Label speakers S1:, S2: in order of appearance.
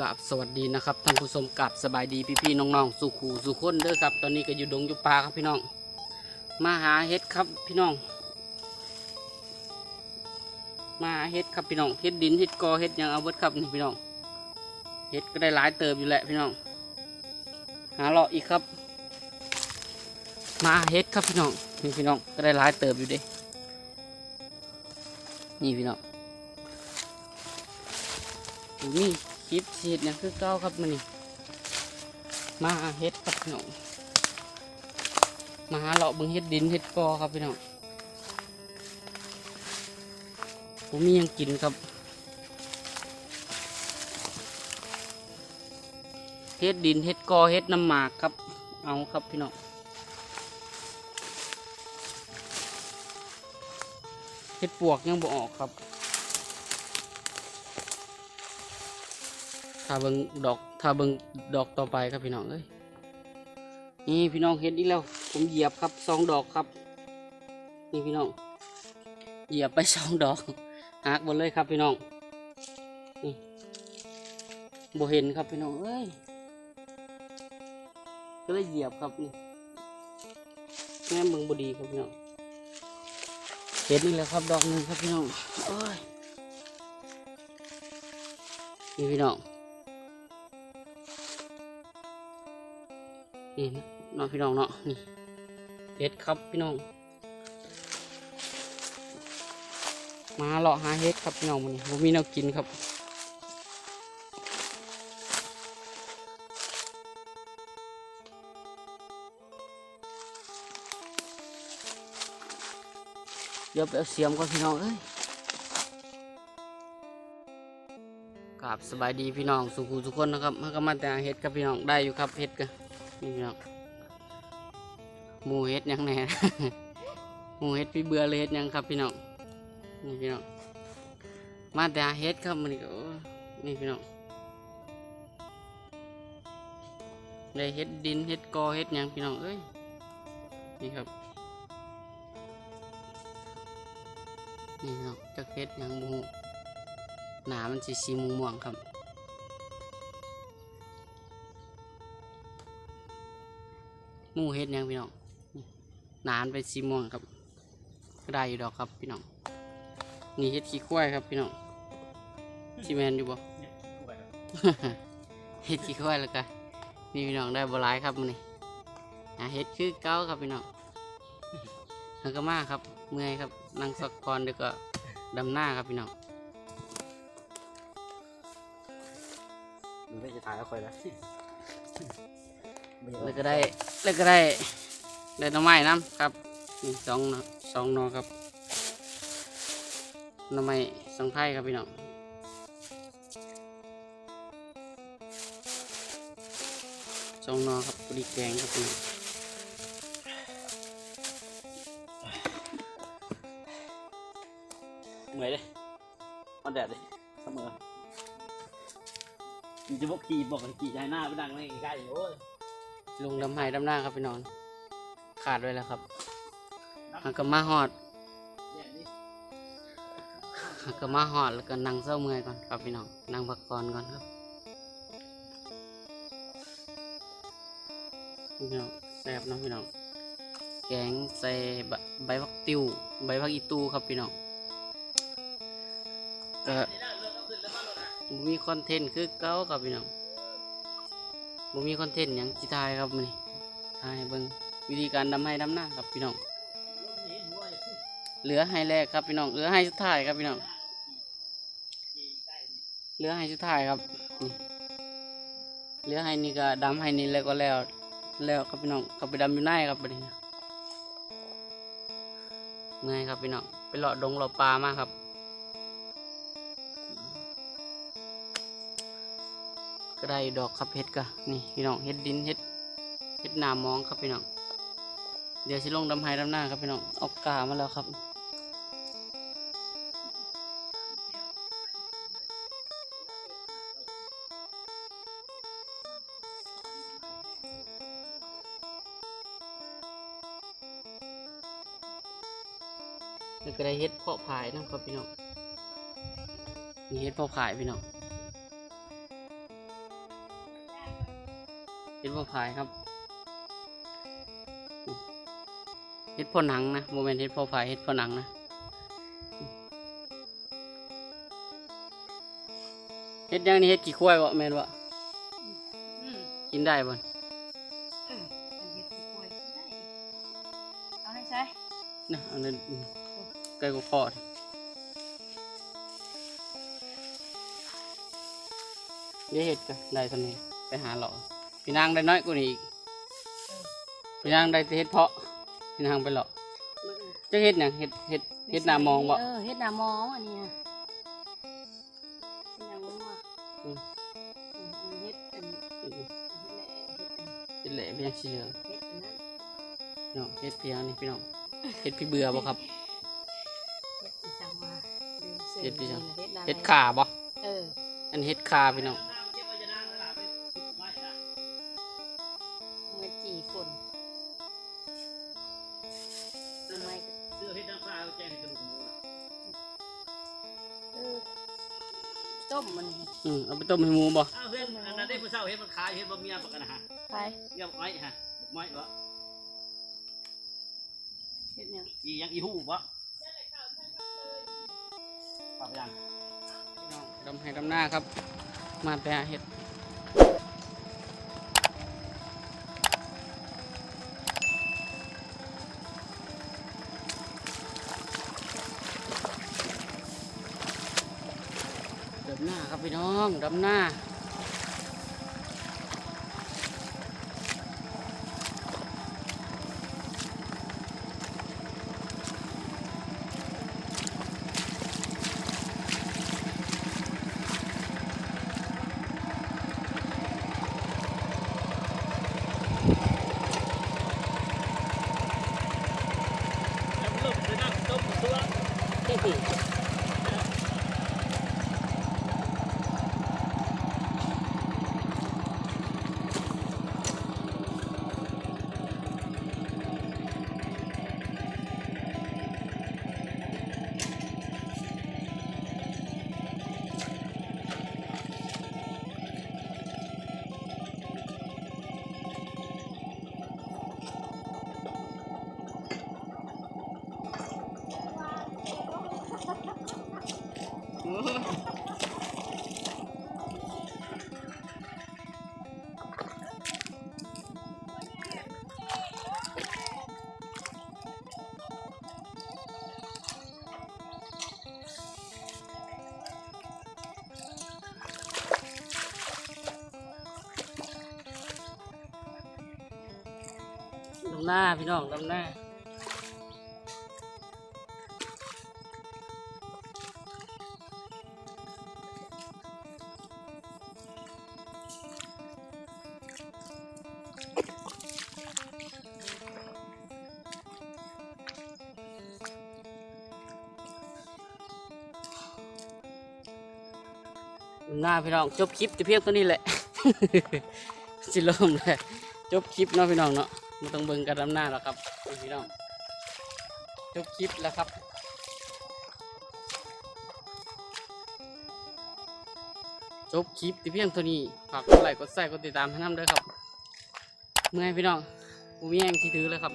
S1: กับสวัสดีนะครับท่านผู้ชมกับสบายดีพี่ๆน้องๆสุขูสุขคนเด้อครับ ตอนนี้ก็อยู่ดงอยู่ป่าครับพี่น้อง มาหาเห็ดครับพี่น้อง มาหาเห็ดครับพี่น้องเห็ดดินเห็ดกอเห็ดยังเอาเบิดครับนี่พี่น้องเห็ดก็ได้หลายเติบอยู่แหละพี่น้อง หาเลาะอีกครับ มาเห็ดครับพี่น้องนี่พี่น้องก็ได้หลายเติบอยู่เด้นี่พี่น้องนี่ คลิปเห็ดเนี่ยคือเก้าครับมันนี่มาเห็ดครับพี่น้องมาหาเลาะบึงเห็ดดินเห็ดกอครับพี่น้องผมมียังกินครับเห็ดดินเห็ดกอเห็ดน้ำหมากครับ เอาครับพี่น้องเห็ดปวกยังบ่ออกครับาเบิงดอกถ้าเบิงดอกต่อไปครับพี่น้องเอ้ยนี่พี่น้องเห็นอีกแล้ว ผมเหยียบครับสองดอกครับ นี่พี่น้อง เหยียบไปสองดอกหักหมดเลยครับพี่น้องนี่โบเห็นครับพี่น้องเอ้ยก็เลยเหยียบครับนี่แง่เบิงบดีครับพี่น้องเห็นนี่แหละครับดอกหนึ่งครับพี่น้องโอ้ยนี่พี่น้อง นี่น้องพี่น้องเนาะนี่เฮ็ดครับพี่น้อง มาเลาะหาเฮ็ดครับพี่น้องมันผมมีแนวกินครับเดี๋ยวไปเอาเสียมก่อนพี่น้องเอ้ยกราบสบายดีพี่น้องสุขุทุกคนนะครับมันก็มาแต่เฮ็ดครับพี่น้องได้อยู่ครับเฮ็ดกัน นี่พี่น้องหมูเฮ็ดยังแหน่หมูเฮ็ดพี่เบื่อเลยเฮ็ดยังครับพี่น้องนี่พี่น้องมาแต่เฮ็ดครับมันก็นี่พี่น้องได้เฮ็ดดินเฮ็ดกอเฮ็ดยังพี่น้องเอ้ยนี่ครับนี่พี่น้องจักเฮ็ดยังหมูหนามันสีสีม่วงๆครับ มูเฮ็ดยังพี่น้องนี่หนานเป็นสีม่วงครับก็ได้อยู่ดอกครับพี่น้องนี่เฮ็ดขี้ควายครับพี่น้องซีแมนอยู่บ่เฮ็ดขี้ควายแล้วกันนี่พี่น้องได้บลายครับมื้อนี้หาเฮ็ดคือเก่าครับพี่น้องแล้วก็มาครับเมื่อยครับนั่งสักก่อนเดี๋ยวก็ดำหน้าครับพี่น้อง
S2: มึงไม่จะถ่ายแล้วคอยนะ
S1: แล้วก็ได้แล้วก็ได้ได้หน่อไม้น้ำครับนี่สองหน่อสองหนอครับหน่อไม้สองไผ่ครับพี่น้องสองหนอครับพอดีแกงครับพี่น้อง
S2: เหนื่อยเลยมันแดดเลยเสมอมึงจะบอกขี่บอกกันขี่ใจหน้าไปดังไม่ใกล้ๆโอ้ย
S1: ลงดำไห้ดำหน้าครับพี่น้องขาดไว้แล้วครับหักกมาหอด
S2: เนี่ยนี่
S1: หักกมาหอดแล้วก็นั่งเศร้าเมื่อยก่อนครับพี่น้องนั่งพักก่อนก่อนครับพี่น้องแซ่บเนาะพี่น้องแกงใส่บะใบพักติวใบพักอีตูครับพี่น้องก็บ่มีคอนเทนต์คือเก่าครับพี่น้อง บ่มีคอนเทนต์หยังจิทายครับมื้อนี้ทายเบิ่งวิธีการดำให้ดำหน้าครับพี่น้อง เหลือให้แรกครับพี่น้อง เหลือให้สุดท้ายครับพี่น้อง เหลือให้สุดท้ายครับนี่เหลือให้นี่ก็ดำให้นี่แล้วก็แล้ว แล้วครับพี่น้องก็ไปดำอยู่ในครับบัดนี้เมื่อยครับพี่น้อง ไปเลาะดงเลาะปลามากครับ ก็ได้ดอกครับเห็ดกะนี่พี่น้องเห็ดดินเห็ดเห็ดหนามองครับพี่น้องเดี๋ยวสิลงดำไห้ดำหน้าครับพี่น้องเออกกามาแล้วครับแล้วก็ได้เฮ็ดเพาะผายนะครับพี่น้องนี่เฮ็ดเพาะผายพี่น้อง เห็ดพอพายครับเห็ดพอหนังนะโมเมนเห็ดพอพายเห็ดพอหนังนะเห็ดอยังนี้เห็ดกี่ขั้วยวะแม่นวะ
S3: อืม
S1: กินได้บ่
S3: เอออันนี้ที่ป่วยได้เอาให้ใช้
S1: นะอันนั้นอืมไก่ก็พอดเดี๋ยวเห็ดกันได้เท่านี้ไปหาหล่อ พี่นางได้น้อยกว่านี้อีกพี่นางได้แต่เห็ดเพาะพี่นางไปหล่อ
S3: มึง
S1: จะเห็ดหยังเห็ดเห็ดเห็ดหนามองบ่
S3: เออเฮ็ดหนามองอันนี้นะเฮ็ดหนามองว่ะ
S1: อืม
S3: อืมอันนี้เฮ็ดอันเฮ็ดแหละเฮ็ดอัน
S1: เห็ดแหล่พี่ยังสีเหลือง
S3: เฮ็ดอันนั้น
S1: เนาะเห็ดพี่ยังนี่พี่น้องเห็ดพี่เบื่อบ่ครับ
S3: เฮ็ดอีสังว่าลืมซื้อ
S1: เฮ็ดอีสัง
S3: นี่นะเฮ็ดหนา
S1: เห็ดขาบ่
S3: เออ
S1: อันเห็ดขาพี่น้อง
S3: ทำไมก็
S2: เสื้อเพชรน้ำฟ้าเอาแจ้งให้กระดูกหมูนะ
S3: เออต้มมัน
S1: อืมเอาไปต้มให้หมูบ่
S2: อ้าวเพื่อนอันนั้นได้ผู้เช่าเห็นมันขายเห็นบ่เมียบอกกันนะฮะ
S3: ไป
S2: เมียบอกไม้ฮะบอกไม้วะ
S3: เฮ็ดเนี่ยง
S2: อียังอีหูวะทำยัง
S1: พี่น้อง ดำให้ดำหน้าครับ มาไปหาเห็ด หน้าครับพี่น้องดำหน้าำหน้าพี่น้องดำหน้าหน้าพี่น้องจบคลิปแต่เพียงตัวนี้แหละ สิเริ่มเลยจบคลิปเนาะพี่น้องเนาะ ไม่ต้องเบิ่งกันดำหน้าหรอกครับพี่น้องจบคลิปแล้วครับจบคลิปที่เพียงตัวนี้ฝากกดไลค์กดแชร์กดติดตามให้น้ำด้วยครับ เมื่อให้พี่น้องกูมีแองที่ถือเลยครับ